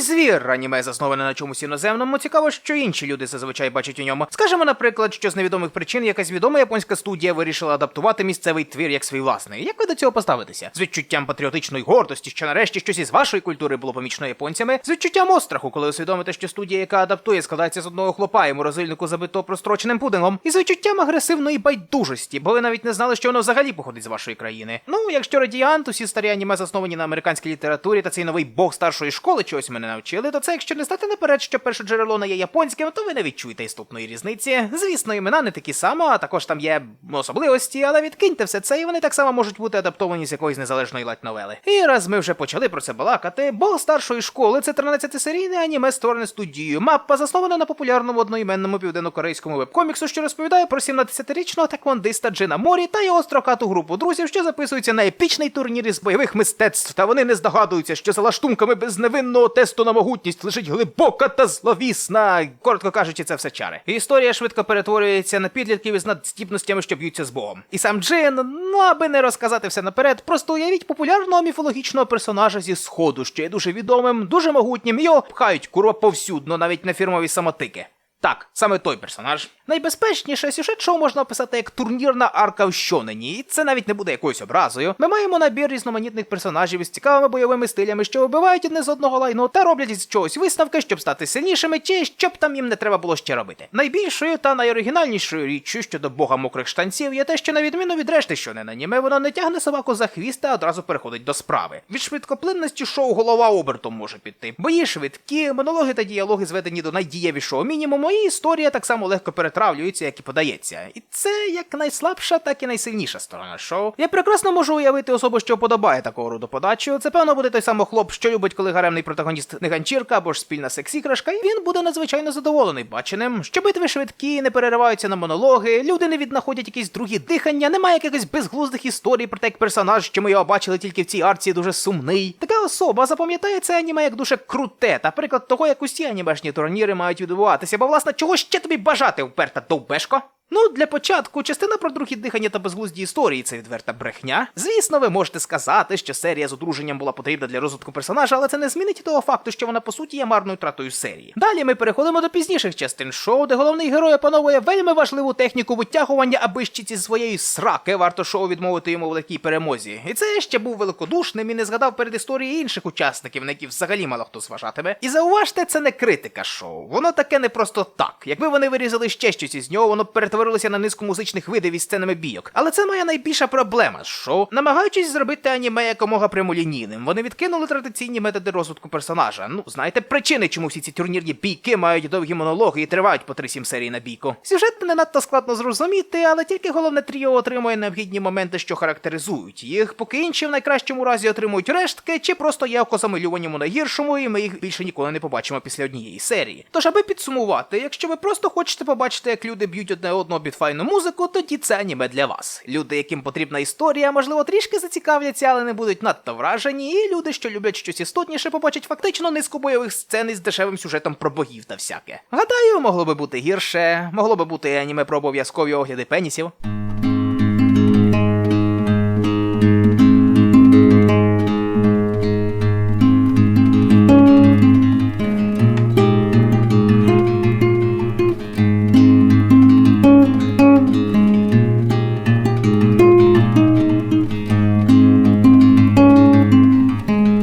звір аніме засноване на чомусь іноземному. Цікаво, що інші люди зазвичай бачать у ньому. Скажемо, наприклад, що з невідомих причин якась відома японська студія вирішила адаптувати місцевий твір як свій власний. Як ви до цього поставитеся? З відчуттям патріотичної гордості, що нарешті щось із вашої культури було помічено японцями, з відчуттям остраху, коли усвідомите, що студія, яка адаптує, складається з одного хлопа і морозильнику забито простроченим пудингом, і з відчуттям агресивної байдужості, бо ви навіть не знали, що воно взагалі походить з вашої країни. Ну, якщо радіант, усі старі аніме засновані на американській літературі та цей новий бог старшої школи чогось мене навчили, то це якщо не стати наперед, що перше джерело не є японським, то ви не відчуєте істотної різниці. Звісно, імена не такі само, а також там є особливості, але відкиньте все це, і вони так само можуть бути адаптовані з якоїсь незалежної лайт-новели. І раз ми вже почали про це балакати, бог старшої школи це 13-серійне аніме створене студією. Маппа заснована на популярному одноіменному південнокорейському вебкоміксу, що розповідає про 17-річного таквондиста Джина Морі та його строкату групу друзів, що записуються на епічний турнір із бойових мистецтв. Та вони не здогадуються, що за лаштунками безневинного тесту на могутність лежить глибока та зловісна. Коротко кажучи, це все чари. Історія швидко перетворюється на підлітків із надстібностями, що б'ються з Богом. І сам Джин, ну аби не розказати все наперед, просто уявіть популярного міфологічного персонажа зі сходу, що є дуже відомим, дуже могутнім, його пхають курва повсюдно, навіть на фірмові самотики. Так, саме той персонаж. Найбезпечніше сюжет шоу можна описати як турнірна арка в щонені, і це навіть не буде якоюсь образою. Ми маємо набір різноманітних персонажів із цікавими бойовими стилями, що вибивають одне з одного лайну та роблять із чогось висновки, щоб стати сильнішими, чи щоб там їм не треба було ще робити. Найбільшою та найоригінальнішою річчю щодо бога мокрих штанців є те, що на відміну від решти, що не на аніме, воно не тягне собаку за хвіст, а одразу переходить до справи. Від швидкоплинності шоу голова обертом може піти. Бої швидкі, монологи та діалоги зведені до найдієвішого мінімуму, і історія так само легко перетравлюється, як і подається. І це як найслабша, так і найсильніша сторона шоу. Я прекрасно можу уявити особу, що подобає такого роду подачу. Це певно буде той самий хлоп, що любить, коли гаремний протагоніст не ганчірка або ж спільна сексіграшка, і він буде надзвичайно задоволений баченим, що битви швидкі, не перериваються на монологи, люди не віднаходять якісь другі дихання, немає якихось безглуздих історій про те, як персонаж, що ми його бачили тільки в цій арці, дуже сумний. Така особа запам'ятає це аніме як дуже круте, та приклад того, як усі анімешні турніри мають відбуватися, бо власне чого ще тобі бажати, вперта довбешко? Ну, для початку, частина про другі дихання та безглузді історії це відверта брехня. Звісно, ви можете сказати, що серія з одруженням була потрібна для розвитку персонажа, але це не змінить того факту, що вона по суті є марною тратою серії. Далі ми переходимо до пізніших частин шоу, де головний герой опановує вельми важливу техніку витягування, аби ще ці своєї сраки варто шоу відмовити йому в легкій перемозі. І це ще був великодушним і не згадав перед історії інших учасників, на які взагалі мало хто зважатиме. І зауважте, це не критика шоу. Воно таке не просто так. Якби вони вирізали ще щось із нього, воно б перетворилося на низку музичних видів із сценами бійок. Але це моя найбільша проблема з шоу. Намагаючись зробити аніме якомога прямолінійним, вони відкинули традиційні методи розвитку персонажа. Ну, знаєте, причини, чому всі ці турнірні бійки мають довгі монологи і тривають по 3-7 серій на бійку. Сюжет не надто складно зрозуміти, але тільки головне тріо отримує необхідні моменти, що характеризують їх, поки інші в найкращому разі отримують рештки, чи просто є окозамилюванням у найгіршому, і ми їх більше ніколи не побачимо після однієї серії. Тож, аби підсумувати, якщо ви просто хочете побачити, як люди б'ють одне одного під файну музику, тоді це аніме для вас. Люди, яким потрібна історія, можливо, трішки зацікавляться, але не будуть надто вражені. І люди, що люблять щось істотніше, побачать фактично низку бойових сцен із дешевим сюжетом про богів та всяке. Гадаю, могло би бути гірше, могло би бути аніме про обов'язкові огляди пенісів.